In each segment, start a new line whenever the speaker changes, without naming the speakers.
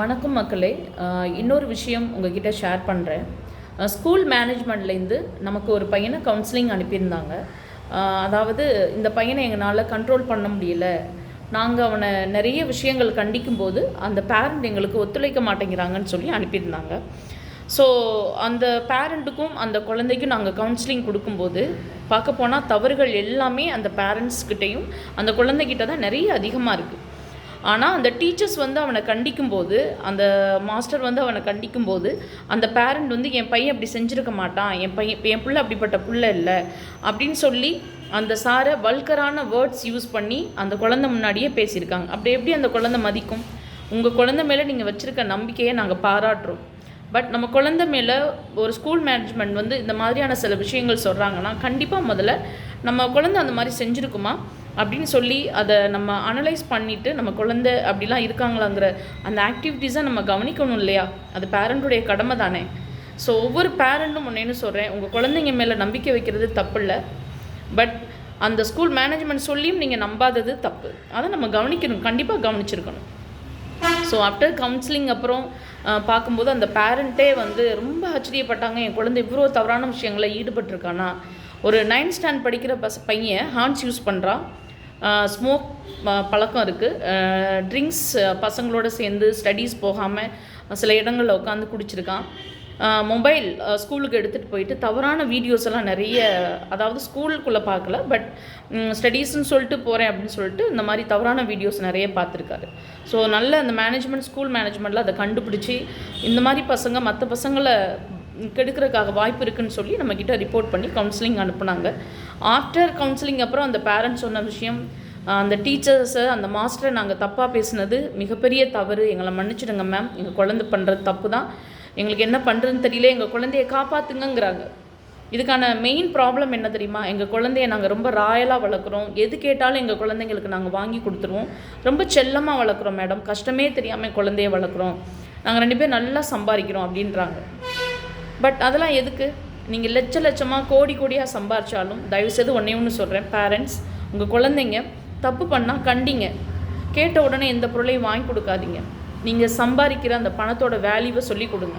வணக்கம் மக்களே. இன்னொரு விஷயம் உங்ககிட்ட ஷேர் பண்ணுறேன் ஸ்கூல் மேனேஜ்மெண்ட்லேருந்து நமக்கு ஒரு பையனை கவுன்சிலிங் அனுப்பியிருந்தாங்க. அதாவது இந்த பையனை எங்களால் கண்ட்ரோல் பண்ண முடியல. நாங்கள் அவனை நிறைய விஷயங்கள் கண்டிக்கும்போது அந்த பேரண்ட் எங்களுக்கு ஒத்துழைக்க மாட்டேங்கிறாங்கன்னு சொல்லி அனுப்பியிருந்தாங்க. ஸோ அந்த பேரண்ட்டுக்கும் அந்த குழந்தைக்கும் நாங்கள் கவுன்சிலிங் கொடுக்கும்போது பார்க்க போனால் தவறுகள் எல்லாமே அந்த பேரண்ட்ஸ்கிட்டையும் அந்த குழந்தைகிட்ட தான் நிறைய அதிகமாக இருக்குது ஆனால் அந்த டீச்சர்ஸ் வந்து அவனை கண்டிக்கும்போது அந்த மாஸ்டர் வந்து அவனை கண்டிக்கும்போது அந்த பேரண்ட் வந்து என் பையன் அப்படி செஞ்சுருக்க மாட்டான். என் பையன் என் பிள்ளை அப்படிப்பட்ட பிள்ளை இல்லை. அப்படின்னு சொல்லி அந்த சாரை வல்கரான வேர்ட்ஸ் யூஸ் பண்ணி அந்த குழந்தை முன்னாடியே பேசியிருக்காங்க. அப்படி எப்படி அந்த குழந்தை மதிக்கும்? உங்கள் குழந்தை மேலே நீங்கள் வச்சுருக்க நம்பிக்கையை நாங்கள் பாராட்டுறோம். பட் நம்ம குழந்தை மேலே ஒரு ஸ்கூல் மேனேஜ்மெண்ட் வந்து இந்த மாதிரியான சில விஷயங்கள் சொல்கிறாங்கன்னா கண்டிப்பாக முதல்ல நம்ம குழந்தை அந்த மாதிரி செஞ்சுருக்குமா? அப்படின்னு சொல்லி அதை நம்ம அனலைஸ் பண்ணிவிட்டு நம்ம குழந்த அப்படிலாம் இருக்காங்களாங்கிற அந்த ஆக்டிவிட்டீஸை நம்ம கவனிக்கணும் இல்லையா? அது பேரண்ட்டுடைய கடமை தானே. ஸோ ஒவ்வொரு பேரண்ட்டும் ஒன்றேன்னு சொல்கிறேன் உங்கள் குழந்தைங்க மேலே நம்பிக்கை வைக்கிறது தப்பு இல்லை பட் அந்த ஸ்கூல் மேனேஜ்மெண்ட் சொல்லியும் நீங்கள் நம்பாதது தப்பு. அதை நம்ம கவனிக்கணும். கண்டிப்பாக கவனிச்சிருக்கணும். ஸோ ஆஃப்டர் கவுன்சிலிங் அப்புறம் பார்க்கும்போது அந்த பேரண்ட்டே வந்து ரொம்ப ஆச்சரியப்பட்டாங்க. என் குழந்தை இவ்வளோ தவறான விஷயங்களில் ஈடுபட்டிருக்கானா? ஒரு நைன்த் ஸ்டாண்ட் படிக்கிற பஸ் பையன் ஹார்ன்ஸ் யூஸ் பண்ணுறான் ஸ்மோக் பழக்கம் இருக்குது ட்ரிங்க்ஸ் பசங்களோட சேர்ந்து ஸ்டடீஸ் போகாமல் சில இடங்களில் உட்காந்து குடிச்சிருக்கான். மொபைல் ஸ்கூலுக்கு எடுத்துகிட்டு போயிட்டு தவறான வீடியோஸ் எல்லாம் நிறைய அதாவது ஸ்கூலுக்குள்ளே பார்க்கல பட் ஸ்டடீஸ்னு சொல்லிட்டு போகிறேன் அப்படின்னு சொல்லிட்டு இந்த மாதிரி தவறான வீடியோஸ் நிறைய பார்த்துருக்காரு. ஸோ நல்ல அந்த மேனேஜ்மெண்ட் ஸ்கூல் மேனேஜ்மெண்ட்டில் அதை கண்டுபிடிச்சி இந்த மாதிரி பசங்க மற்ற பசங்களை கெடுக்கிறதுக்காக வாய்ப்பு இருக்குன்னு சொல்லி நம்மக்கிட்ட ரிப்போர்ட் பண்ணி கவுன்சிலிங் அனுப்புனாங்க. ஆஃப்டர் கவுன்சிலிங் அப்புறம் அந்த பேரண்ட்ஸ் சொன்ன விஷயம் அந்த டீச்சர்ஸை அந்த மாஸ்டரை நாங்கள் தப்பாக பேசினது மிகப்பெரிய தவறு. எங்களை மன்னிச்சிடுங்க மேம் எங்கள் குழந்தை பண்ணுறது தப்பு தான் எங்களுக்கு என்ன பண்ணுறதுன்னு தெரியல. எங்கள் குழந்தைய காப்பாற்றுங்கிறாங்க இதுக்கான மெயின் ப்ராப்ளம் என்ன தெரியுமா? எங்கள் குழந்தைய நாங்கள் ரொம்ப ராயலாக வளர்க்குறோம். எது கேட்டாலும் எங்கள் குழந்தைங்களுக்கு நாங்கள் வாங்கி கொடுத்துருவோம். ரொம்ப செல்லமாக வளர்க்குறோம் மேடம் கஷ்டமே தெரியாமல் குழந்தைய வளர்க்குறோம். நாங்கள் ரெண்டு பேரும் நல்லா சம்பாதிக்கிறோம் அப்படின்றாங்க. பட் அதெல்லாம் எதுக்கு? நீங்கள் லட்ச லட்சமாக கோடி கோடியாக சம்பாரிச்சாலும் தயவுசெய்து ஒன்றே ஒன்று சொல்கிறேன் பேரண்ட்ஸ் உங்கள் குழந்தைங்க தப்பு பண்ணால் கண்டிங்க. கேட்ட உடனே எந்த பொருளையும் வாங்கி கொடுக்காதீங்க. நீங்கள் சம்பாதிக்கிற அந்த பணத்தோட வேல்யூவை சொல்லி கொடுங்க.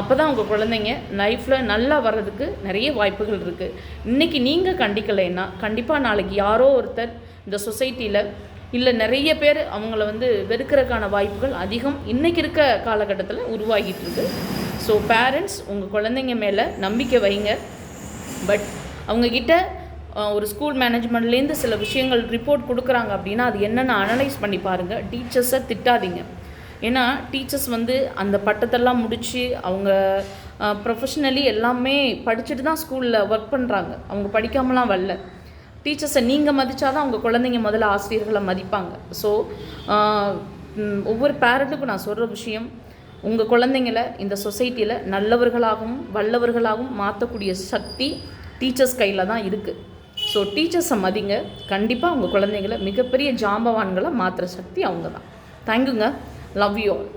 அப்போ தான் உங்கள் குழந்தைங்க லைஃப்பில் நல்லா வர்றதுக்கு நிறைய வாய்ப்புகள் இருக்குது இன்றைக்கி நீங்கள் கண்டிக்கலைன்னா கண்டிப்பாக நாளைக்கு யாரோ ஒருத்தர் இந்த சொசைட்டியில் இல்லை நிறைய பேர் அவங்கள வந்து வெறுக்கிறதுக்கான வாய்ப்புகள் அதிகம் இன்றைக்கி இருக்க காலகட்டத்தில் உருவாகிட்டு இருக்குது ஸோ பேரண்ட்ஸ் உங்கள் குழந்தைங்க மேலே நம்பிக்கை வைங்க. பட் அவங்கக்கிட்ட ஒரு ஸ்கூல் மேனேஜ்மெண்ட்லேருந்து சில விஷயங்கள் ரிப்போர்ட் கொடுக்குறாங்க அப்படின்னா அது என்னென்னு அனலைஸ் பண்ணி பாருங்கள் டீச்சர்ஸை திட்டாதீங்க. ஏன்னா டீச்சர்ஸ் வந்து அந்த பட்டத்தெல்லாம் முடித்து அவங்க ப்ரொஃபஷ்னலி எல்லாமே படிச்சுட்டு தான் ஸ்கூலில் ஒர்க் பண்ணுறாங்க அவங்க படிக்காமலாம் வரல. டீச்சர்ஸை நீங்கள் மதித்தாதான் அவங்க குழந்தைங்க முதல்ல ஆசிரியர்களை மதிப்பாங்க. ஸோ ஒவ்வொரு பேரண்ட்டுக்கும் நான் சொல்கிற விஷயம் உங்கள் குழந்தைங்கள இந்த சொசைட்டியில் நல்லவர்களாகவும் வல்லவர்களாகவும் மாற்றக்கூடிய சக்தி டீச்சர்ஸ் கையில் தான் இருக்குது ஸோ டீச்சர்ஸை மதிங்க. கண்டிப்பாக உங்கள் குழந்தைங்கள மிகப்பெரிய ஜாம்பவான்களை மாற்றுற சக்தி அவங்க தான் தேங்க்யூங்க லவ் யூ ஆல்